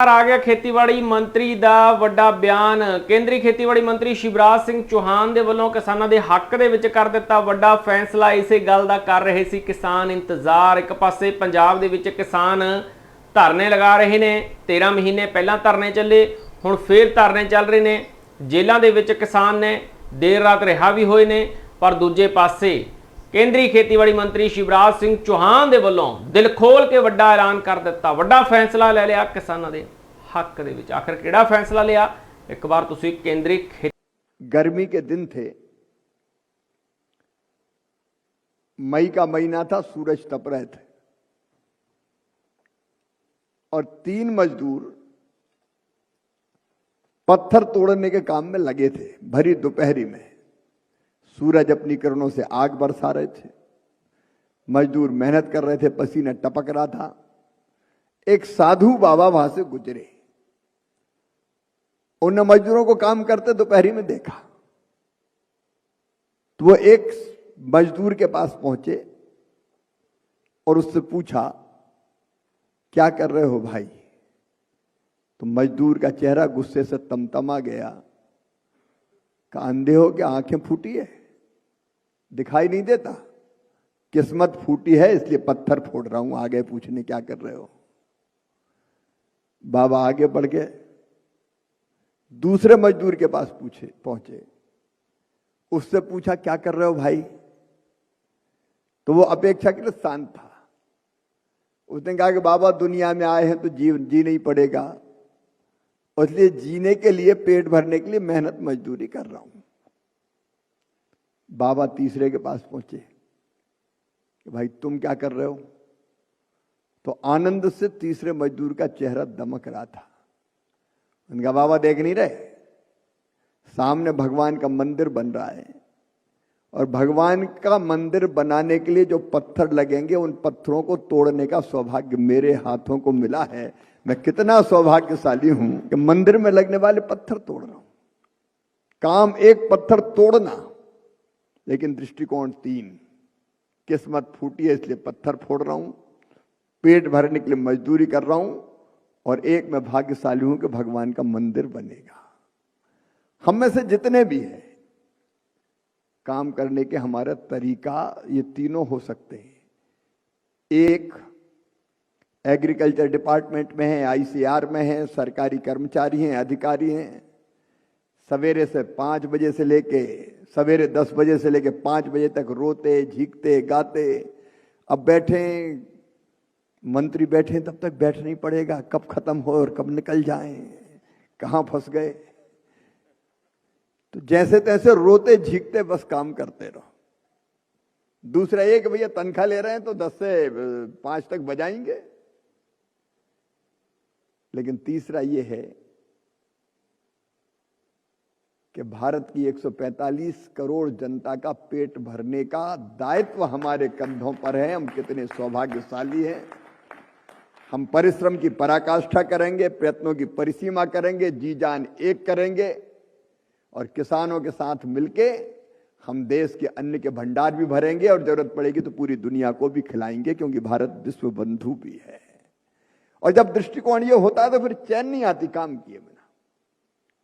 ਆ ਗਿਆ ਖੇਤੀਬਾੜੀ ਮੰਤਰੀ ਦਾ ਵੱਡਾ ਬਿਆਨ। ਕੇਂਦਰੀ ਖੇਤੀਬਾੜੀ ਮੰਤਰੀ ਸ਼ਿਵਰਾਜ ਸਿੰਘ ਚੌਹਾਨ ਦੇ ਵੱਲੋਂ ਕਿਸਾਨਾਂ ਦੇ ਹੱਕ ਦੇ ਵਿੱਚ ਕਰ ਦਿੱਤਾ ਵੱਡਾ ਫੈਸਲਾ। ਇਸੇ ਗੱਲ ਦਾ ਕਰ ਰਹੇ ਸੀ ਕਿਸਾਨ ਇੰਤਜ਼ਾਰ। ਇੱਕ ਪਾਸੇ ਪੰਜਾਬ ਦੇ ਵਿੱਚ ਕਿਸਾਨ ਧਰਨੇ ਲਗਾ ਰਹੇ ਨੇ। 13 ਮਹੀਨੇ ਪਹਿਲਾਂ ਧਰਨੇ ਚੱਲੇ, ਹੁਣ ਫੇਰ ਧਰਨੇ ਚੱਲ ਰਹੇ ਨੇ। ਜੇਲ੍ਹਾਂ ਦੇ ਵਿੱਚ ਕਿਸਾਨ ਨੇ, ਦੇਰ ਰਾਤ ਰਿਹਾ ਵੀ ਹੋਏ ਨੇ, ਪਰ ਦੂਜੇ ਪਾਸੇ ਕੇਂਦਰੀ ਖੇਤੀਬਾੜੀ ਮੰਤਰੀ ਸ਼ਿਵਰਾਜ ਸਿੰਘ ਚੌਹਾਨ ਦੇ ਵੱਲੋਂ ਦਿਲ ਖੋਲ ਕੇ ਵੱਡਾ ਐਲਾਨ ਕਰ ਦਿੱਤਾ ਵੱਡਾ ਫੈਸਲਾ ਲੈ ਲਿਆ ਕਿਸਾਨਾਂ ਦੇ ਹੱਕ ਦੇ ਵਿੱਚ ਆਖਰ ਕਿਹੜਾ ਫੈਸਲਾ ਲਿਆ ਇੱਕ ਵਾਰ ਤੁਸੀਂ ਕੇਂਦਰੀ ਖੇ गर्मी के दिन थे मई का महीना था सूरज तप रहे थे और तीन मजदूर पत्थर तोड़ने के काम में लगे थे भरी दोपहरी में सूरज अपनी किरणों से आग बरसा रहे थे। मजदूर मेहनत कर रहे थे, पसीना टपक रहा था। एक साधु बाबा वहाँ से गुजरे। उन मजदूरों को काम करते दोपहरी में देखा। तो वो एक मजदूर के पास पहुँचे और उससे पूछा, क्या कर रहे हो भाई? तो मजदूर का चेहरा गुस्से से तमतमा गया। का अंधे हो क्या? आँखें फूटी है? दिखाई नहीं देता। किस्मत फूटी है, इसलिए पत्थर फोड़ रहा हूँ। आगे पूछने क्या कर रहे हो? बाबा आगे बढ़ गए। दूसरे मजदूर के पास पूछे, पहुँचे। उससे पूछा, क्या कर रहे हो भाई? तो वो अपेक्षा के लिए शांत था। उसने कहा कि, बाबा, दुनिया में आए हैं तो जी जी नहीं पड़ेगा। इसलिए जीने के लिए, पेट भरने के लिए मेहनत मजदूरी कर रहा हूँ। बाबा तीसरे के पास पहुँचे कि भाई, तुम क्या कर रहे हो? तो आनंद से तीसरे मजदूर का चेहरा दमक रहा था। उनका बाबा देख नहीं रहे। सामने भगवान का मंदिर बन रहा है और भगवान का मंदिर बनाने के लिए जो पत्थर लगेंगे, उन पत्थरों को तोड़ने का सौभाग्य मेरे हाथों को मिला है। मैं कितना सौभाग्यशाली हूँ कि मंदिर में लगने वाले पत्थर तोड़ रहा हूँ। काम एक पत्थर तोड़ना लेकिन दृष्टिकोण तीन। किस्मत फूटी है, इसलिए पत्थर फोड़ रहा हूँ, पेट भरने के लिए मजदूरी कर रहा हूँ, और एक मैं भाग्यशाली हूँ कि भगवान का मंदिर बनेगा। हम में से जितने भी हैं, काम करने के हमारा तरीका ये तीनों हो सकते हैं। एक, एग्रीकल्चर डिपार्टमेंट में है, आईसीआर में है, सरकारी कर्मचारी हैं, अधिकारी हैं सवेरे से पाँच बजे से लेके, सवेरे दस बजे से लेके पाँच बजे तक रोते, झीकते, गाते। अब बैठे, मंत्री बैठे, तब तक बैठ नहीं पड़ेगा। कब खत्म हो और कब निकल जाए? कहाँ फंस गए? तो जैसे तैसे रोते, झीकते, बस काम करते रहो। दूसरा ये कि भैया, तनख्वाह ले रहे हैं तो दस से पाँच तक बजाएँगे? लेकिन तीसरा ये है कि भारत की 145 करोड़ जनता का पेट भरने का दायित्व हमारे कंधों पर है। हम कितने सौभाग्यशाली हैं। हम परिश्रम की पराकाष्ठा करेंगे, प्रयत्नों की परिसीमा करेंगे, जी जान एक करेंगे और किसानों के साथ मिलके हम देश के अन्न के भंडार भी भरेंगे और ज़रूरत पड़ेगी तो पूरी दुनिया को भी खिलाएँगे क्योंकि भारत विश्व बंधु भी है। और जब दृष्टिकोण ये होता है तो फिर चैन नहीं आती काम किए बिना।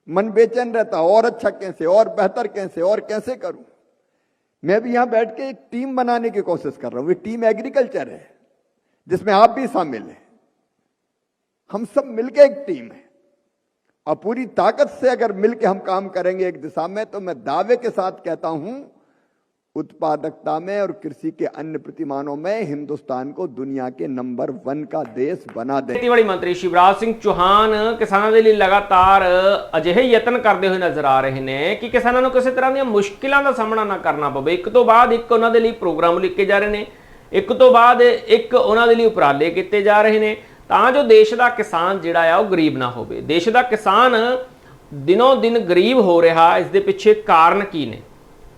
मन बेचैन रहता, और अच्छा कैसे, और बेहतर कैसे, और कैसे करूँ? मैं भी यहाँ बैठ के एक टीम बनाने की कोशिश कर रहा हूँ वे टीम एग्रीकल्चर है, जिसमें आप भी शामिल हैं। हम सब मिलके एक टीम है। और पूरी ताकत से अगर मिलके हम काम करेंगे एक दिशा में तो मैं दावे के साथ कहता हूँ उत्पादकता में और कृषि के अन्य प्रतिमानों में हिंदुस्तान को दुनिया के नंबर वन का देश बना दे ਖੇਤੀਬਾੜੀ ਮੰਤਰੀ ਸ਼ਿਵਰਾਜ ਸਿੰਘ ਚੌਹਾਨ ਕਿਸਾਨਾਂ ਦੇ ਲਈ ਲਗਾਤਾਰ ਅਜਿਹੇ ਯਤਨ ਕਰਦੇ ਹੋਏ ਨਜ਼ਰ ਆ ਰਹੇ ਨੇ ਕਿ ਕਿਸਾਨਾਂ ਨੂੰ ਕਿਸੇ ਤਰ੍ਹਾਂ ਦੀਆਂ ਮੁਸ਼ਕਿਲਾਂ ਦਾ ਸਾਹਮਣਾ ਨਾ ਕਰਨਾ ਪਵੇ ਇੱਕ ਤੋਂ ਬਾਅਦ ਇੱਕ ਉਹਨਾਂ ਦੇ ਲਈ ਪ੍ਰੋਗਰਾਮ ਲਿਖੇ ਜਾ ਰਹੇ ਨੇ ਇੱਕ ਤੋਂ ਬਾਅਦ ਇੱਕ ਉਹਨਾਂ ਦੇ ਲਈ ਉਪਰਾਲੇ ਕੀਤੇ ਜਾ ਰਹੇ ਨੇ ਤਾਂ ਜੋ ਦੇਸ਼ ਦਾ ਕਿਸਾਨ ਜਿਹੜਾ ਆ ਉਹ ਗਰੀਬ ਨਾ ਹੋਵੇ ਦੇਸ਼ ਦਾ ਕਿਸਾਨ ਦਿਨੋਂ ਦਿਨ ਗਰੀਬ ਹੋ ਰਿਹਾ ਇਸ ਦੇ ਪਿੱਛੇ ਕਾਰਨ ਕੀ ਨੇ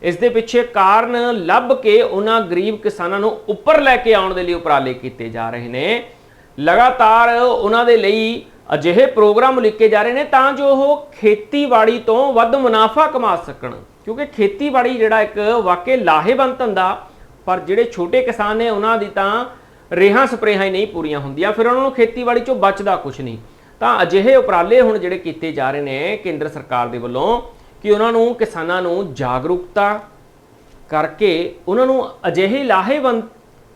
ਇਸ ਦੇ ਪਿੱਛੇ ਕਾਰਨ ਲੱਭ ਕੇ ਉਹਨਾਂ ਗਰੀਬ ਕਿਸਾਨਾਂ ਨੂੰ ਉੱਪਰ ਲੈ ਕੇ ਆਉਣ ਦੇ ਲਈ ਉਪਰਾਲੇ ਕੀਤੇ ਜਾ ਰਹੇ ਨੇ। ਲਗਾਤਾਰ ਉਹਨਾਂ ਦੇ ਲਈ ਅਜਿਹੇ ਪ੍ਰੋਗਰਾਮ ਲਿਖੇ ਜਾ ਰਹੇ ਨੇ ਤਾਂ ਜੋ ਉਹ ਖੇਤੀਬਾੜੀ ਤੋਂ ਵੱਧ ਮੁਨਾਫਾ ਕਮਾ ਸਕਣ। ਕਿਉਂਕਿ ਖੇਤੀਬਾੜੀ ਜਿਹੜਾ ਇੱਕ ਵਾਕਈ ਲਾਹੇਵੰਦ ਧੰਦਾ, ਪਰ ਜਿਹੜੇ ਛੋਟੇ ਕਿਸਾਨ ਨੇ ਉਹਨਾਂ ਦੀ ਤਾਂ ਰੇਹਾਂ ਸਪਰੇਹਾਂ ਹੀ ਨਹੀਂ ਪੂਰੀਆਂ ਹੁੰਦੀਆਂ, ਫਿਰ ਉਹਨਾਂ ਨੂੰ ਖੇਤੀਬਾੜੀ ਚੋਂ ਬਚਦਾ ਕੁਝ ਨਹੀਂ। ਤਾਂ ਅਜਿਹੇ ਉਪਰਾਲੇ ਹੁਣ ਜਿਹੜੇ ਕੀਤੇ ਜਾ ਰਹੇ ਨੇ ਕੇਂਦਰ ਸਰਕਾਰ ਦੇ ਵੱਲੋਂ ਕਿ ਉਹਨਾਂ ਨੂੰ, ਕਿਸਾਨਾਂ ਨੂੰ ਜਾਗਰੂਕਤਾ ਕਰਕੇ ਉਹਨਾਂ ਨੂੰ ਅਜਿਹੇ ਲਾਹੇਵੰਦ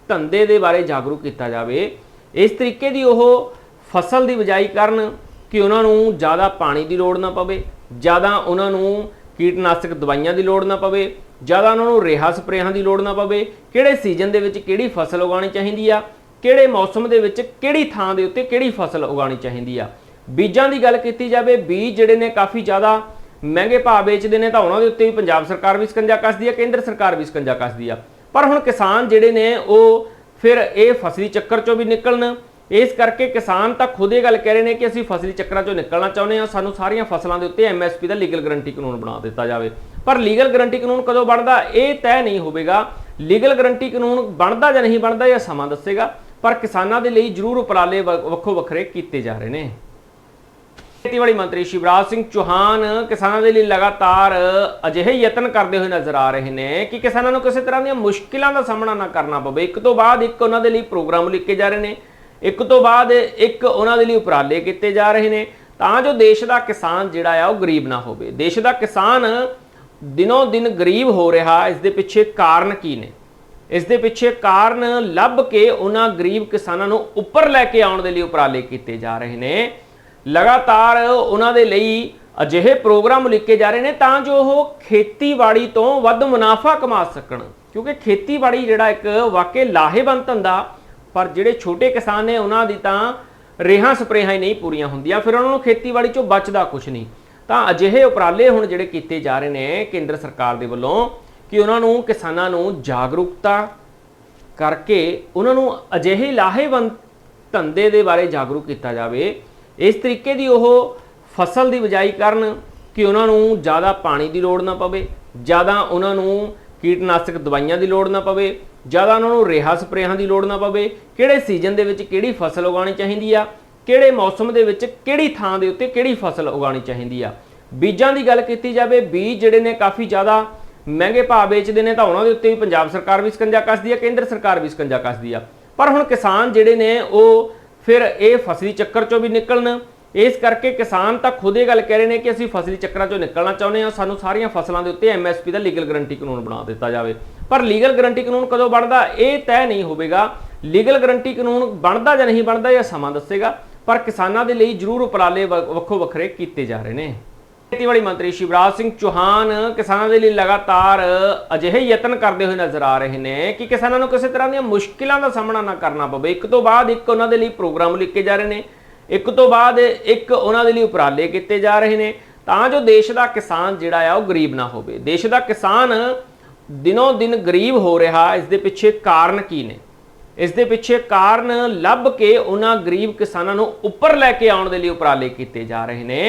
ਧੰਦੇ ਦੇ ਬਾਰੇ ਜਾਗਰੂਕ ਕੀਤਾ ਜਾਵੇ। ਇਸ ਤਰੀਕੇ ਦੀ ਉਹ ਫਸਲ ਦੀ ਬਿਜਾਈ ਕਰਨ ਕਿ ਉਹਨਾਂ ਨੂੰ ਜ਼ਿਆਦਾ ਪਾਣੀ ਦੀ ਲੋੜ ਨਾ ਪਵੇ, ਜ਼ਿਆਦਾ ਉਹਨਾਂ ਨੂੰ ਕੀਟਨਾਸ਼ਕ ਦਵਾਈਆਂ ਦੀ ਲੋੜ ਨਾ ਪਵੇ, ਜ਼ਿਆਦਾ ਉਹਨਾਂ ਨੂੰ ਰੇਹਾਂ ਸਪਰੇਹਾਂ ਦੀ ਲੋੜ ਨਾ ਪਵੇ। ਕਿਹੜੇ ਸੀਜ਼ਨ ਦੇ ਵਿੱਚ ਕਿਹੜੀ ਫਸਲ ਉਗਾਉਣੀ ਚਾਹੀਦੀ ਆ? ਕਿਹੜੇ ਮੌਸਮ ਦੇ ਵਿੱਚ ਕਿਹੜੀ ਥਾਂ ਦੇ ਉੱਤੇ ਕਿਹੜੀ ਫਸਲ ਉਗਾਉਣੀ ਚਾਹੀਦੀ ਆ? ਬੀਜਾਂ ਦੀ ਗੱਲ ਕੀਤੀ ਜਾਵੇ, ਬੀਜ ਜਿਹੜੇ ਨੇ ਕਾਫੀ ਜ਼ਿਆਦਾ ਮਹਿੰਗੇ ਭਾਅ ਵੇਚਦੇ ਨੇ ਤਾਂ ਉਹਨਾਂ ਦੇ ਉੱਤੇ ਵੀ ਪੰਜਾਬ ਸਰਕਾਰ ਵੀ ਸਕੰਜਾ ਕੱਸਦੀ ਆ, ਕੇਂਦਰ ਸਰਕਾਰ ਵੀ ਸਕੰਜਾ ਕੱਸਦੀ ਆ। ਪਰ ਹੁਣ ਕਿਸਾਨ ਜਿਹੜੇ ਨੇ, ਉਹ ਫਿਰ ਇਹ ਫਸਲੀ ਚੱਕਰ ਚੋਂ ਵੀ ਨਿਕਲਣ। ਇਸ ਕਰਕੇ ਕਿਸਾਨ ਤਾਂ ਖੁਦ ਇਹ ਗੱਲ ਕਹਿ ਰਹੇ ਨੇ ਕਿ ਅਸੀਂ ਫਸਲੀ ਚੱਕਰਾਂ ਚੋਂ ਨਿਕਲਣਾ ਚਾਹੁੰਦੇ ਹਾਂ, ਸਾਨੂੰ ਸਾਰੀਆਂ ਫਸਲਾਂ ਦੇ ਉੱਤੇ ਐਮਐਸਪੀ ਦਾ ਲੀਗਲ ਗਰੰਟੀ ਕਾਨੂੰਨ ਬਣਾ ਦਿੱਤਾ ਜਾਵੇ। ਪਰ ਲੀਗਲ ਗਰੰਟੀ ਕਾਨੂੰਨ ਕਦੋਂ ਬਣਦਾ, ਇਹ ਤੈਅ ਨਹੀਂ ਹੋਵੇਗਾ। ਲੀਗਲ ਗਰੰਟੀ ਕਾਨੂੰਨ ਬਣਦਾ ਜਾਂ ਨਹੀਂ ਬਣਦਾ, ਇਹ ਸਮਾਂ ਦੱਸੇਗਾ। ਪਰ ਕਿਸਾਨਾਂ ਦੇ ਲਈ ਜ਼ਰੂਰ ਉਪਰਾਲੇ ਵ- ਵੱਖੋ ਵੱਖਰੇ ਕੀਤੇ ਜਾ ਰਹੇ ਨੇ। ਖੇਤੀਬਾੜੀ ਮੰਤਰੀ ਸ਼ਿਵਰਾਜ ਸਿੰਘ ਚੌਹਾਨ ਕਿਸਾਨਾਂ ਦੇ ਲਈ ਲਗਾਤਾਰ ਅਜਿਹੇ ਯਤਨ ਕਰਦੇ ਹੋਏ ਨਜ਼ਰ ਆ ਰਹੇ ਨੇ ਕਿ ਕਿਸਾਨਾਂ ਨੂੰ ਕਿਸੇ ਤਰ੍ਹਾਂ ਦੀਆਂ ਮੁਸ਼ਕਿਲਾਂ ਦਾ ਸਾਹਮਣਾ ਨਾ ਕਰਨਾ ਪਵੇ। ਇੱਕ ਤੋਂ ਬਾਅਦ ਇੱਕ ਉਹਨਾਂ ਦੇ ਲਈ ਪ੍ਰੋਗਰਾਮ ਲਿਖੇ ਜਾ ਰਹੇ ਨੇ। ਇੱਕ ਤੋਂ ਬਾਅਦ ਇੱਕ ਉਹਨਾਂ ਦੇ ਲਈ ਉਪਰਾਲੇ ਕੀਤੇ ਜਾ ਰਹੇ ਨੇ। ਤਾਂ ਜੋ ਦੇਸ਼ ਦਾ ਕਿਸਾਨ ਜਿਹੜਾ ਆ ਉਹ ਗਰੀਬ ਨਾ ਹੋਵੇ। ਦੇਸ਼ ਦਾ ਕਿਸਾਨ ਦਿਨੋਂ ਦਿਨ ਗਰੀਬ ਹੋ ਰਿਹਾ, ਇਸ ਦੇ ਪਿੱਛੇ ਕਾਰਨ ਕੀ ਨੇ? ਇਸ ਦੇ ਪਿੱਛੇ ਕਾਰਨ ਲੱਭ ਕੇ ਉਹਨਾਂ ਗਰੀਬ ਕਿਸਾਨਾਂ ਨੂੰ ਉੱਪਰ ਲੈ ਕੇ ਆਉਣ ਦੇ ਲਈ ਉਪਰਾਲੇ ਕੀਤੇ ਜਾ ਰਹੇ ਨੇ। ਲਗਾਤਾਰ ਉਹਨਾਂ ਦੇ ਲਈ ਅਜਿਹੇ ਪ੍ਰੋਗਰਾਮ ਲਿਖੇ ਜਾ ਰਹੇ ਨੇ ਤਾਂ ਜੋ ਉਹ ਖੇਤੀਬਾੜੀ ਤੋਂ ਵੱਧ ਮੁਨਾਫਾ ਕਮਾ ਸਕਣ। ਕਿਉਂਕਿ ਖੇਤੀਬਾੜੀ ਜਿਹੜਾ ਇੱਕ ਵਾਕਈ ਲਾਹੇਵੰਦ ਧੰਦਾ, ਪਰ ਜਿਹੜੇ ਛੋਟੇ ਕਿਸਾਨ ਨੇ ਉਹਨਾਂ ਦੀ ਤਾਂ ਰੇਹਾਂ ਸਪਰੇਹਾਂ ਹੀ ਨਹੀਂ ਪੂਰੀਆਂ ਹੁੰਦੀਆਂ, ਫਿਰ ਉਹਨਾਂ ਨੂੰ ਖੇਤੀਬਾੜੀ ਚੋਂ ਬਚਦਾ ਕੁਝ ਨਹੀਂ। ਤਾਂ ਅਜਿਹੇ ਉਪਰਾਲੇ ਹੁਣ ਜਿਹੜੇ ਕੀਤੇ ਜਾ ਰਹੇ ਨੇ ਕੇਂਦਰ ਸਰਕਾਰ ਦੇ ਵੱਲੋਂ ਕਿ ਉਹਨਾਂ ਨੂੰ ਕਿਸਾਨਾਂ ਨੂੰ ਜਾਗਰੂਕਤਾ ਕਰਕੇ ਉਹਨਾਂ ਨੂੰ ਅਜਿਹੇ ਲਾਹੇਵੰਦ ਧੰਦੇ ਦੇ ਬਾਰੇ ਜਾਗਰੂਕ ਕੀਤਾ ਜਾਵੇ ਇਸ ਤਰੀਕੇ ਦੀ ਉਹ ਫਸਲ ਦੀ ਬਿਜਾਈ ਕਰਨ ਕਿ ਉਹਨਾਂ ਨੂੰ ਜ਼ਿਆਦਾ ਪਾਣੀ ਦੀ ਲੋੜ ਨਾ ਪਵੇ, ਜ਼ਿਆਦਾ ਉਹਨਾਂ ਨੂੰ ਕੀਟਨਾਸ਼ਕ ਦਵਾਈਆਂ ਦੀ ਲੋੜ ਨਾ ਪਵੇ, ਜ਼ਿਆਦਾ ਉਹਨਾਂ ਨੂੰ ਰੇਹਾ ਸਪਰੇਹਾਂ ਦੀ ਲੋੜ ਨਾ ਪਵੇ, ਕਿਹੜੇ ਸੀਜ਼ਨ ਦੇ ਵਿੱਚ ਕਿਹੜੀ ਫਸਲ ਉਗਾਉਣੀ ਚਾਹੀਦੀ ਆ, ਕਿਹੜੇ ਮੌਸਮ ਦੇ ਵਿੱਚ ਕਿਹੜੀ ਥਾਂ ਦੇ ਉੱਤੇ ਕਿਹੜੀ ਫਸਲ ਉਗਾਉਣੀ ਚਾਹੀਦੀ ਆ। ਬੀਜਾਂ ਦੀ ਗੱਲ ਕੀਤੀ ਜਾਵੇ, ਬੀਜ ਜਿਹੜੇ ਨੇ ਕਾਫੀ ਜ਼ਿਆਦਾ ਮਹਿੰਗੇ ਭਾਅ ਵੇਚਦੇ ਨੇ ਤਾਂ ਉਹਨਾਂ ਦੇ ਉੱਤੇ ਵੀ ਪੰਜਾਬ ਸਰਕਾਰ ਵੀ ਸਕੰਜਾ ਕੱਸਦੀ ਆ, ਕੇਂਦਰ ਸਰਕਾਰ ਵੀ ਸਕੰਜਾ ਕੱਸਦੀ ਆ। ਪਰ ਹੁਣ ਕਿਸਾਨ ਜਿਹੜੇ ਨੇ ਉਹ ਫਿਰ ਇਹ ਫਸਲੀ ਚੱਕਰ ਚੋਂ ਵੀ ਨਿਕਲਣ। ਇਸ ਕਰਕੇ ਕਿਸਾਨ ਤਾਂ ਖੁਦ ਇਹ ਗੱਲ ਕਹਿ ਰਹੇ ਨੇ ਕਿ ਅਸੀਂ ਫਸਲੀ ਚੱਕਰਾਂ ਚੋਂ ਨਿਕਲਣਾ ਚਾਹੁੰਦੇ ਹਾਂ। ਸਾਨੂੰ ਸਾਰੀਆਂ ਫਸਲਾਂ ਦੇ ਉੱਤੇ ਐਮਐਸਪੀ ਦਾ ਲੀਗਲ ਗਰੰਟੀ ਕਾਨੂੰਨ ਬਣਾ ਦਿੱਤਾ ਜਾਵੇ। ਪਰ ਲੀਗਲ ਗਰੰਟੀ ਕਾਨੂੰਨ ਕਦੋਂ ਬਣਦਾ? ਇਹ ਤੈਅ ਨਹੀਂ ਹੋਵੇਗਾ। ਲੀਗਲ ਗਰੰਟੀ ਕਾਨੂੰਨ ਬਣਦਾ ਜਾਂ ਨਹੀਂ ਬਣਦਾ ਇਹ ਸਮਾਂ ਦੱਸੇਗਾ। ਪਰ ਕਿਸਾਨਾਂ ਦੇ ਲਈ ਜ਼ਰੂਰ ਉਪਰਾਲੇ ਵ- ਵੱਖੋ ਵੱਖਰੇ ਕੀਤੇ ਜਾ ਰਹੇ ਨੇ। ਖੇਤੀਬਾੜੀ ਮੰਤਰੀ ਸ਼ਿਵਰਾਜ ਸਿੰਘ ਚੌਹਾਨ ਕਿਸਾਨਾਂ ਦੇ ਲਈ ਲਗਾਤਾਰ ਅਜਿਹੇ ਯਤਨ ਕਰਦੇ ਹੋਏ ਨਜ਼ਰ ਆ ਰਹੇ ਨੇ ਕਿ ਕਿਸਾਨਾਂ ਨੂੰ ਕਿਸੇ ਤਰ੍ਹਾਂ ਦੀਆਂ ਮੁਸ਼ਕਿਲਾਂ ਦਾ ਸਾਹਮਣਾ ਨਾ ਕਰਨਾ ਪਵੇ। ਇੱਕ ਤੋਂ ਬਾਅਦ ਇੱਕ ਉਹਨਾਂ ਦੇ ਲਈ ਪ੍ਰੋਗਰਾਮ ਲਿਖੇ ਜਾ ਰਹੇ ਨੇ। ਇੱਕ ਤੋਂ ਬਾਅਦ ਇੱਕ ਉਹਨਾਂ ਦੇ ਲਈ ਉਪਰਾਲੇ ਕੀਤੇ ਜਾ ਰਹੇ ਨੇ। ਤਾਂ ਜੋ ਦੇਸ਼ ਦਾ ਕਿਸਾਨ ਜਿਹੜਾ ਆ ਉਹ ਗਰੀਬ ਨਾ ਹੋਵੇ। ਦੇਸ਼ ਦਾ ਕਿਸਾਨ ਦਿਨੋਂ ਦਿਨ ਗਰੀਬ ਹੋ ਰਿਹਾ, ਇਸ ਦੇ ਪਿੱਛੇ ਕਾਰਨ ਕੀ ਨੇ? ਇਸ ਦੇ ਪਿੱਛੇ ਕਾਰਨ ਲੱਭ ਕੇ ਉਹਨਾਂ ਗਰੀਬ ਕਿਸਾਨਾਂ ਨੂੰ ਉੱਪਰ ਲੈ ਕੇ ਆਉਣ ਦੇ ਲਈ ਉਪਰਾਲੇ ਕੀਤੇ ਜਾ ਰਹੇ ਨੇ।